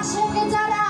一起更加的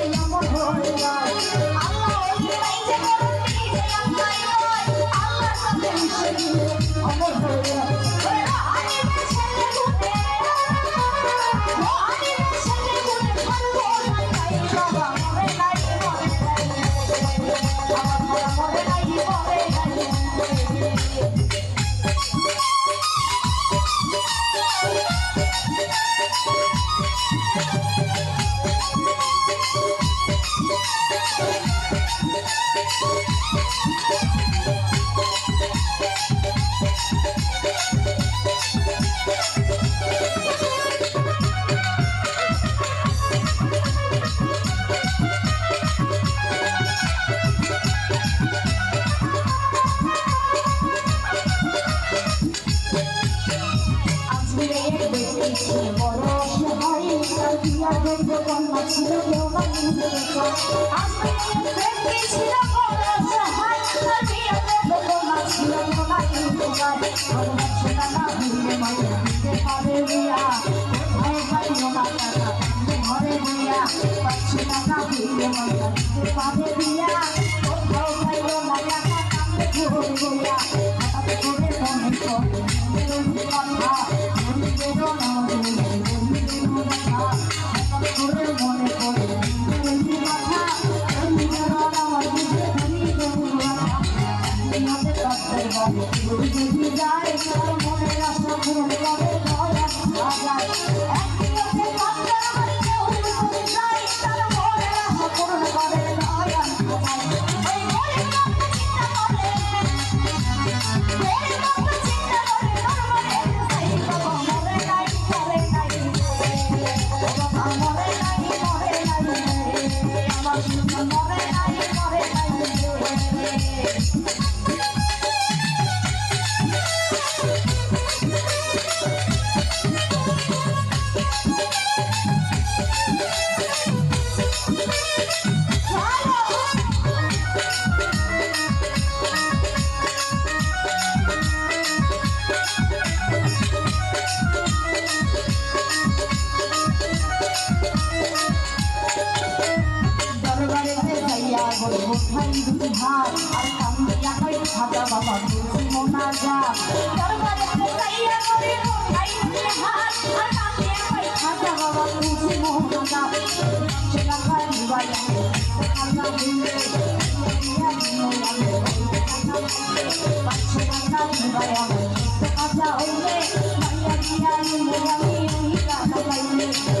দেখেছিল দরবারে বলব ভাই দুটি হাত আর কান্দিয়া হয় খাজা বাবা তুলসী মোনা যা দরবারে যাইয়া বলব ভাই দুটি হাত আর কান্দিয়া হয় খাজা বাবা তুলসী মোনা যা সেটা খাই দিবাই খাজা দিলে দিয়া দিনো লাগে পাঁচশো টাকা আমার খাজা হইলে মাইয়া দিয়া নিলে আমি টাকা পাইলে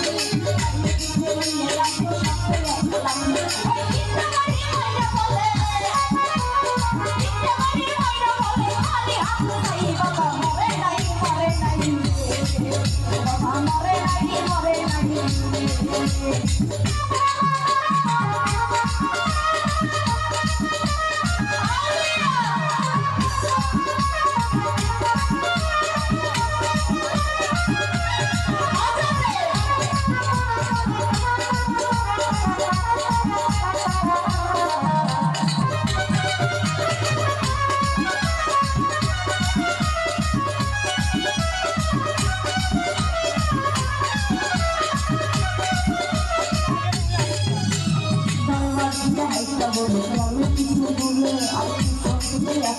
হবে না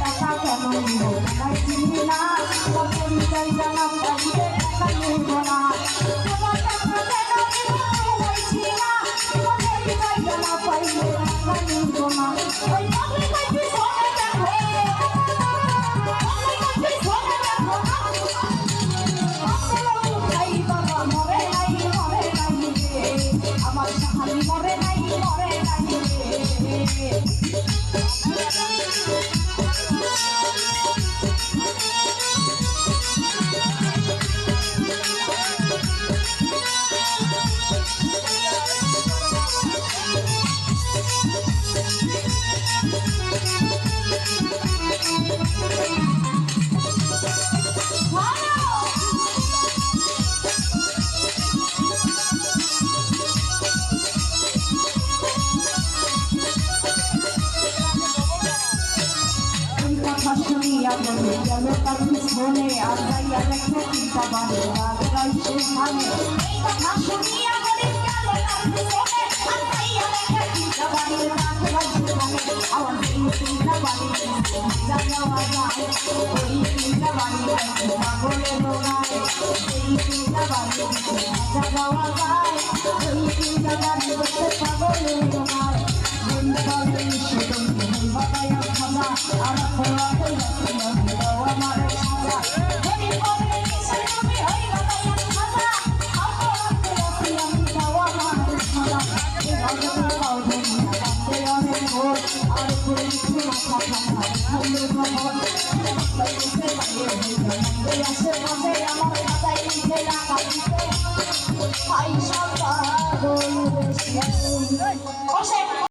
টাকা কেন নিব তাই চিনি না তোমার পরিচয় জানা পাইলে টাকা নিব না তোমার টাকা কেন নিব বলছি না তোমার পরিচয় জানা পাইলে টাকা নিব না ওই পাগলি কইছি শোনে দেখো পাগলি কইছি শোনে দেখো আমার সাহালি মরে নাই মরে নাই রে গেল তার পিছনে আর যাইয়া দেখে চিন্তা বাড়ে রাজরাই সেখানে এই কথা শুনিয়া বলে গেল তার পিছনে আর যাইয়া দেখে চিন্তা বাড়ে রাজরাই সেখানে আমার এই চিন্তা বাড়ে যা যাওয়া যায় ওই চিন্তা বাড়ে পাগলে রোগায় এই চিন্তা বাড়ে যা যাওয়া যায় ওই চিন্তা বাড়ে পাগলে রোগায় বৃন্দাবনে শুধু বাবায় খাজা আর খোলাতে যাচ্ছিলাম আমার খাজা হরি বলে নিশে তুমি হই বাবায় খাজা আপরাতে যাচ্ছিলাম যাওয়া আমার খাজা এই ভগবান পাওনি আমাকে অনেক ভোর আর পুরো পুরো কথা হলো ভগবান বাইরে বাইরে হইল আসে মাঝে আমার খাজাই নিতে লাগাইতে পয়সা পাগল বেশি